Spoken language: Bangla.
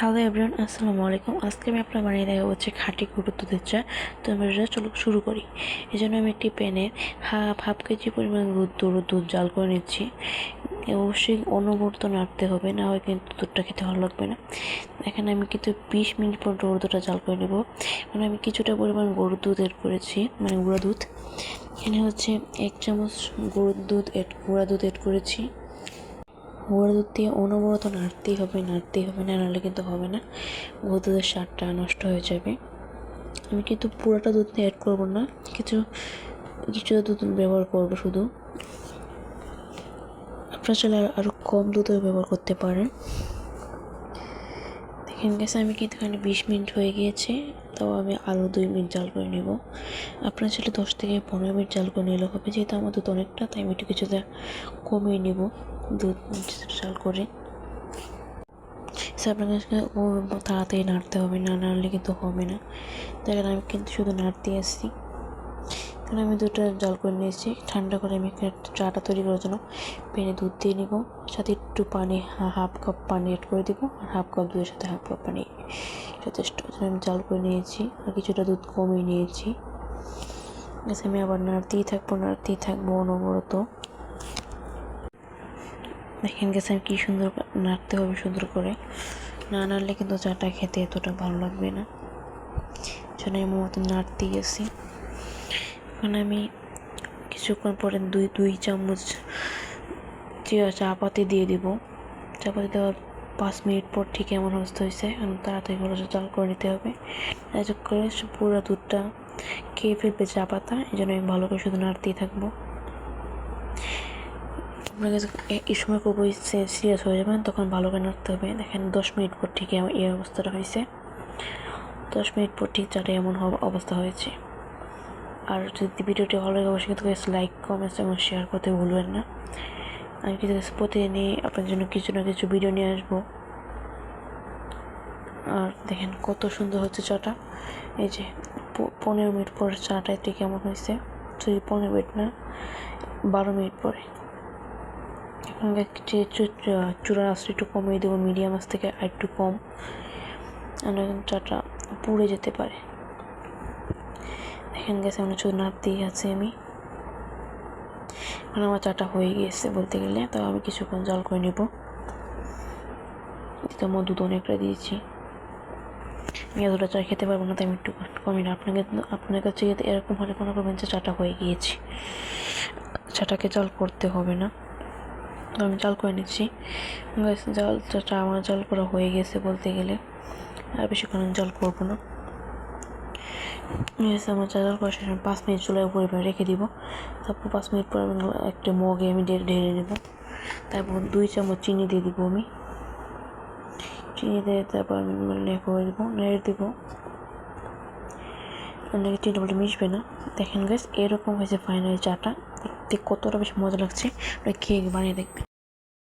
হ্যালো এভরিওয়ান আসসালামু আলাইকুম আজকে আমি আপনার বানিয়ে দেখা হচ্ছে খাঁটি গরুর দুধের চা। তো আমরা চলো শুরু করি। এই জন্য আমি একটি প্যানে হাফ হাফ কেজি পরিমাণ গরুর দুধ জাল করে নিচ্ছি। অবশ্যই অনবরত নাড়তে হবে, না হয় কিন্তু দুধটা খেতে ভালো লাগবে না। এখানে আমি কিন্তু বিশ মিনিট পর গরুর দুধটা জাল করে নেব। মানে আমি কিছুটা পরিমাণ গরুর দুধ এড করেছি মানে গুঁড়া দুধ। এখানে হচ্ছে এক চামচ গরুর দুধ এড গুঁড়া দুধ এড করেছি। গুঁড়ো দুধ দিয়ে অনবরত নাড়তেই হবে নাড়তেই হবে না, নাহলে কিন্তু হবে না। গুঁড়ো দুধের স্বাদটা নষ্ট হয়ে যাবে। আমি কিন্তু পুরোটা দুধ অ্যাড করব না। কিছু কিছুটা দুধ ব্যবহার করব শুধু। আপনারা চাইলে আরও কম দুধও ব্যবহার করতে পারেন। দেখেন গেছে আমি কিন্তু এখানে বিশ মিনিট হয়ে গিয়েছে। তাও আমি আরও দুই মিনিট জাল করে নেব। আপনার চাইলে দশ থেকে পনেরো মিনিট জাল করে নিলে হবে, যেহেতু আমার দুধ অনেকটা, তাই আমি একটু কিছুটা কমিয়ে নেব দুধ জাল করে। আপনাকে ও তাড়াতাড়ি নাড়তে হবে, না নাড়লে কিন্তু হবে না। দেখেন, আমি কিন্তু শুধু নাড়তে আসছি। কারণ আমি দুধটা জল করে নিয়েছি। ঠান্ডা করে আমি চাটা তৈরি করার জন্য পেনে দুধ দিয়ে নিব। সাথে একটু পানি, হাফ কাপ পানি অ্যাড করে দিব, আর হাফ কাপ দুধের সাথে হাফ কাপ পানি যথেষ্ট। আমি জাল করে নিয়েছি আর কিছুটা দুধ কমিয়ে নিয়েছি। গেছে আমি আবার নাড়তেই থাকব নাড়তেই থাকব অনবরত। দেখেন গেছে আমি কী সুন্দর নাড়তে হবে সুন্দর করে। না নাড়লে কিন্তু চাটা খেতে এতটা ভালো লাগবে না। জন্য আমি মতো নাড়তেই গেছি এখন আমি কিছুক্ষণ পরে দুই দুই চামচ চা পাতি দিয়ে দিব। চা পাতি দেওয়ার পাঁচ মিনিট পর ঠিক এমন অবস্থা হয়েছে। তাড়াতাড়ি করে চাল করে নিতে হবে। এসব করে পুরো দুধটা খেয়ে ফেলবে চা পাতা, এই জন্য আমি ভালো করে শুধু নাড়তেই থাকব। আপনার কাছে এই সময় খুব সিরিয়াস হয়ে যাবেন, তখন ভালো করে নাড়তে হবে। দেখেন দশ মিনিট পর ঠিক এই অবস্থাটা হয়েছে দশ মিনিট পর ঠিক চাটা এমন অবস্থা হয়েছে। আর যদি ভিডিওটি ভালো লাগে, অবশ্যই কিন্তু লাইক কমেন্টস এবং শেয়ার করতে ভুলবেন না। আমি কিছু কিন্তু প্রতিদিনই আপনার জন্য কিছু না কিছু ভিডিও নিয়ে আসব। আর দেখেন কত সুন্দর হচ্ছে চাটা। এই যে পনেরো মিনিট পর চাটা এটি কেমন হয়েছে? যদি পনেরো মিনিট না, বারো মিনিট পরে। এখন যে চূড়ার আঁচটা একটু কমিয়ে দেবো মিডিয়াম আঁচ থেকে আর একটু কম। চাটা পুড়ে যেতে পারে। দেখেন গেছে মনে শুধু নাড়তেই আছে আমি। এখন আমার চাটা হয়ে গিয়েছে বলতে গেলে, তো আমি কিছুক্ষণ জল করে নেব। তো মধু তো অনেকটা দিয়েছি। আমি এতটা চা খেতে পারব না, তাই আমি একটু কমই না। আপনাকে, আপনার কাছে এরকম হলে কোনো করবেন যে চাটা হয়ে গিয়েছে। চাটাকে জল করতে হবে না। তো আমি জাল করে নিচ্ছি। জল চাটা আমার জল করা হয়ে গেছে বলতে গেলে। আর বেশিক্ষণ জল করব না। আমার জল করা শেষ পাঁচ মিনিট চুলার উপরে রেখে দিব। তারপর পাঁচ মিনিট পর আমি একটা মগে আমি ঢেলে নেব। তারপর দুই চামচ চিনি দিয়ে দিব আমি। চিনি দিয়ে তারপর আমি লেপ করে দেবো, নেড়ে দেবো। চিনিটা বলে মিশবে না। দেখেন গাছ এরকম হয়েছে ফাইনাল চাটা। দেখতে কতটা বেশি মজা লাগছে। খেয়ে বানিয়ে দেখবে